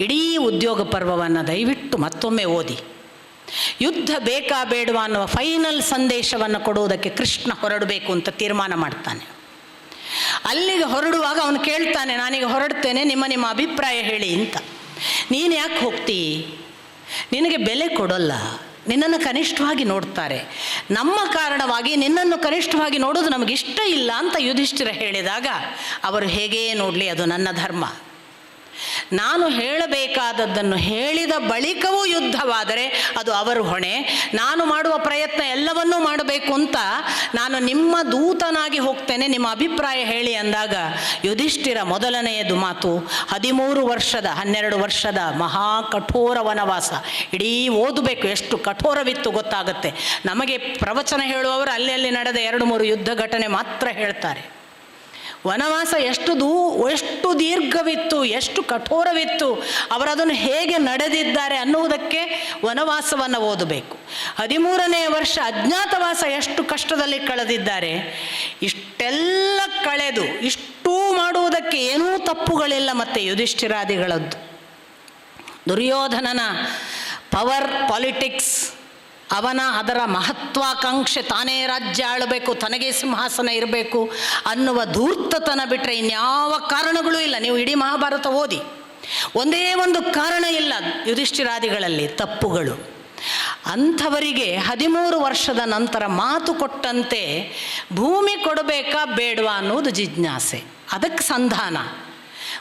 ಇಡೀ ಉದ್ಯೋಗ ಪರ್ವವನ್ನು ದಯವಿಟ್ಟು ಮತ್ತೊಮ್ಮೆ ಓದಿ. ಯುದ್ಧ ಬೇಕಾ ಬೇಡವಾ ಅನ್ನುವ ಫೈನಲ್ ಸಂದೇಶವನ್ನು ಕೊಡುವುದಕ್ಕೆ ಕೃಷ್ಣ ಹೊರಡಬೇಕು ಅಂತ ತೀರ್ಮಾನ ಮಾಡ್ತಾನೆ. ಅಲ್ಲಿಗೆ ಹೊರಡುವಾಗ ಅವನು ಕೇಳ್ತಾನೆ, ನಾನೀಗ ಹೊರಡ್ತೇನೆ, ನಿಮ್ಮ ನಿಮ್ಮ ಅಭಿಪ್ರಾಯ ಹೇಳಿ ಅಂತ. ನೀನು ಯಾಕೆ ಹೋಗ್ತೀ? ನಿನಗೆ ಬೆಲೆ ಕೊಡೋಲ್ಲ, ನಿನ್ನನ್ನು ಕನಿಷ್ಠವಾಗಿ ನೋಡ್ತಾರೆ. ನಮ್ಮ ಕಾರಣವಾಗಿ ನಿನ್ನನ್ನು ಕನಿಷ್ಠವಾಗಿ ನೋಡೋದು ನಮಗಿಷ್ಟ ಇಲ್ಲ ಅಂತ ಯುಧಿಷ್ಠಿರ ಹೇಳಿದಾಗ, ಅವರು ಹೇಗೇ ನೋಡಲಿ, ಅದು ನನ್ನ ಧರ್ಮ. ನಾನು ಹೇಳಬೇಕಾದದ್ದನ್ನು ಹೇಳಿದ ಬಳಿಕವೂ ಯುದ್ಧವಾದರೆ ಅದು ಅವರು ಹೊಣೆ. ನಾನು ಮಾಡುವ ಪ್ರಯತ್ನ ಎಲ್ಲವನ್ನೂ ಮಾಡಬೇಕು ಅಂತ ನಾನು ನಿಮ್ಮ ದೂತನಾಗಿ ಹೋಗ್ತೇನೆ, ನಿಮ್ಮ ಅಭಿಪ್ರಾಯ ಹೇಳಿ ಅಂದಾಗ ಯುಧಿಷ್ಠಿರ ಮೊದಲನೆಯದು ಮಾತು. ಹದಿಮೂರು ವರ್ಷದ, ಹನ್ನೆರಡು ವರ್ಷದ ಮಹಾ ಕಠೋರ ವನವಾಸ. ಇಡೀ ಓದಬೇಕು ಎಷ್ಟು ಕಠೋರವಿತ್ತು ಗೊತ್ತಾಗುತ್ತೆ. ನಮಗೆ ಪ್ರವಚನ ಹೇಳುವವರು ಅಲ್ಲಿ ಅಲ್ಲಿ ನಡೆದ ಎರಡು ಮೂರು ಯುದ್ಧ ಘಟನೆ ಮಾತ್ರ ಹೇಳ್ತಾರೆ. ವನವಾಸ ಎಷ್ಟು ದೂ, ಎಷ್ಟು ದೀರ್ಘವಿತ್ತು, ಎಷ್ಟು ಕಠೋರವಿತ್ತು, ಅವರದನ್ನು ಹೇಗೆ ನಡೆದಿದ್ದಾರೆ ಅನ್ನುವುದಕ್ಕೆ ವನವಾಸವನ್ನು ಓದಬೇಕು. ಹದಿಮೂರನೇ ವರ್ಷ ಅಜ್ಞಾತವಾಸ ಎಷ್ಟು ಕಷ್ಟದಲ್ಲಿ ಕಳೆದಿದ್ದಾರೆ. ಇಷ್ಟೆಲ್ಲ ಕಳೆದು, ಇಷ್ಟೂ ಮಾಡುವುದಕ್ಕೆ ಏನೂ ತಪ್ಪುಗಳಿಲ್ಲ ಮತ್ತೆ ಯುಧಿಷ್ಠಿರಾದಿಗಳದ್ದು. ದುರ್ಯೋಧನನ ಪವರ್ ಪಾಲಿಟಿಕ್ಸ್ ಅವನ ಅದರ ಮಹತ್ವಾಕಾಂಕ್ಷೆ ತಾನೇ ರಾಜ್ಯ ಆಳಬೇಕು, ತನಗೆ ಸಿಂಹಾಸನ ಇರಬೇಕು ಅನ್ನುವ ಧೂರ್ತತನ ಬಿಟ್ಟರೆ ಇನ್ಯಾವ ಕಾರಣಗಳೂ ಇಲ್ಲ. ನೀವು ಇಡೀ ಮಹಾಭಾರತ ಓದಿ. ಒಂದೇ ಒಂದು ಕಾರಣ ಇಲ್ಲ ಯುಧಿಷ್ಠಿರಾದಿಗಳಲ್ಲಿ, ತಪ್ಪುಗಳು. ಅಂಥವರಿಗೆ ಹದಿಮೂರು ವರ್ಷದ ನಂತರ ಮಾತು ಕೊಟ್ಟಂತೆ ಭೂಮಿ ಕೊಡಬೇಕಾ ಬೇಡವಾ ಅನ್ನೋದು ಜಿಜ್ಞಾಸೆ. ಅದಕ್ಕೆ ಸಂಧಾನ.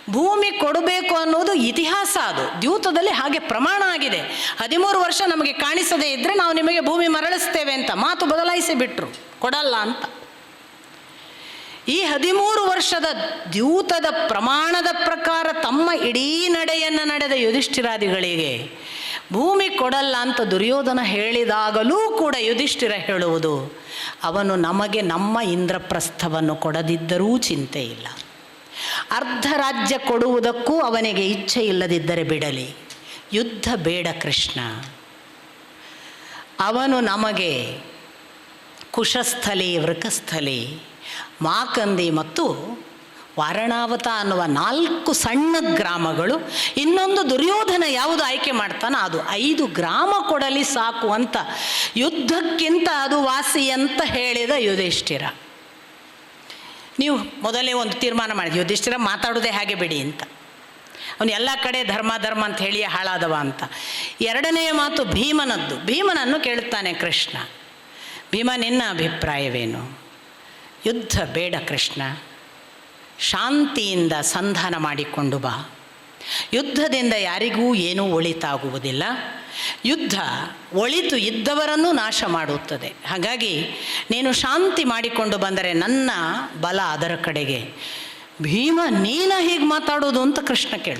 ಭೂಮಿ ಕೊಡಬೇಕು ಅನ್ನೋದು ಇತಿಹಾಸ ಅದು. ದ್ಯೂತದಲ್ಲಿ ಹಾಗೆ ಪ್ರಮಾಣ ಆಗಿದೆ. ಹದಿಮೂರು ವರ್ಷ ನಮಗೆ ಕಾಣಿಸದೇ ಇದ್ದರೆ ನಾವು ನಿಮಗೆ ಭೂಮಿ ಮರಳಿಸ್ತೇವೆ ಅಂತ ಮಾತು ಬದಲಾಯಿಸಿ ಬಿಟ್ಟರು ಕೊಡಲ್ಲ ಅಂತ. ಈ ಹದಿಮೂರು ವರ್ಷದ ದ್ಯೂತದ ಪ್ರಮಾಣದ ಪ್ರಕಾರ ತಮ್ಮ ಇಡೀ ನಡೆಯನ್ನು ನಡೆದ ಯುಧಿಷ್ಠಿರಾದಿಗಳಿಗೆ ಭೂಮಿ ಕೊಡಲ್ಲ ಅಂತ ದುರ್ಯೋಧನ ಹೇಳಿದಾಗಲೂ ಕೂಡ ಯುಧಿಷ್ಠಿರ ಹೇಳುವುದು, ಅವನು ನಮಗೆ ನಮ್ಮ ಇಂದ್ರಪ್ರಸ್ಥವನ್ನು ಕೊಡದಿದ್ದರೂ ಚಿಂತೆ ಇಲ್ಲ ಅರ್ಧ ರಾಜ್ಯ ಕೊಡುವುದಕ್ಕೂ ಅವನಿಗೆ ಇಚ್ಛೆ ಇಲ್ಲದಿದ್ದರೆ ಬಿಡಲಿ. ಯುದ್ಧ ಬೇಡ ಕೃಷ್ಣ. ಅವನು ನಮಗೆ ಕುಶಸ್ಥಲಿ, ವೃಕಸ್ಥಲಿ, ಮಾಕಂದಿ ಮತ್ತು ವಾರಣಾವತ ಅನ್ನುವ ನಾಲ್ಕು ಸಣ್ಣ ಗ್ರಾಮಗಳು ಇನ್ನೊಂದು ದುರ್ಯೋಧನ ಯಾವುದು ಆಯ್ಕೆ ಮಾಡ್ತಾನೋ ಅದು ಐದು ಗ್ರಾಮ ಕೊಡಲಿ ಸಾಕು ಅಂತ ಯುದ್ಧಕ್ಕಿಂತ ಅದು ವಾಸಿ ಅಂತ ಹೇಳಿದ ಯುಧಿಷ್ಠಿರ. ನೀವು ಮೊದಲೇ ಒಂದು ತೀರ್ಮಾನ ಮಾಡಿದ್ವಿ ಯುಧಿಷ್ಠಿರ ಮಾತಾಡೋದೇ ಹಾಗೆ ಬಿಡಿ ಅಂತ. ಅವನು ಎಲ್ಲ ಕಡೆ ಧರ್ಮ ಧರ್ಮ ಅಂತ ಹೇಳಿ ಹಾಳಾದವ ಅಂತ. ಎರಡನೆಯ ಮಾತು ಭೀಮನದ್ದು. ಭೀಮನನ್ನು ಕೇಳುತ್ತಾನೆ ಕೃಷ್ಣ. ಭೀಮ, ನಿನ್ನ ಅಭಿಪ್ರಾಯವೇನು? ಯುದ್ಧ ಬೇಡ ಕೃಷ್ಣ. ಶಾಂತಿಯಿಂದ ಸಂಧಾನ ಮಾಡಿಕೊಂಡು ಬಾ. ಯುದ್ಧದಿಂದ ಯಾರಿಗೂ ಏನೂ ಒಳಿತಾಗುವುದಿಲ್ಲ. ಯುದ್ಧ ಒಳಿತು ಇದ್ದವರನ್ನು ನಾಶ ಮಾಡುತ್ತದೆ. ಹಾಗಾಗಿ ನೀನು ಶಾಂತಿ ಮಾಡಿಕೊಂಡು ಬಂದರೆ ನನ್ನ ಬಲ ಅದರ ಕಡೆಗೆ. ಭೀಮ ನೀನ ಹೀಗೆ ಮಾತಾಡೋದು ಅಂತ ಕೃಷ್ಣ ಕೇಳ್ತಾನೆ.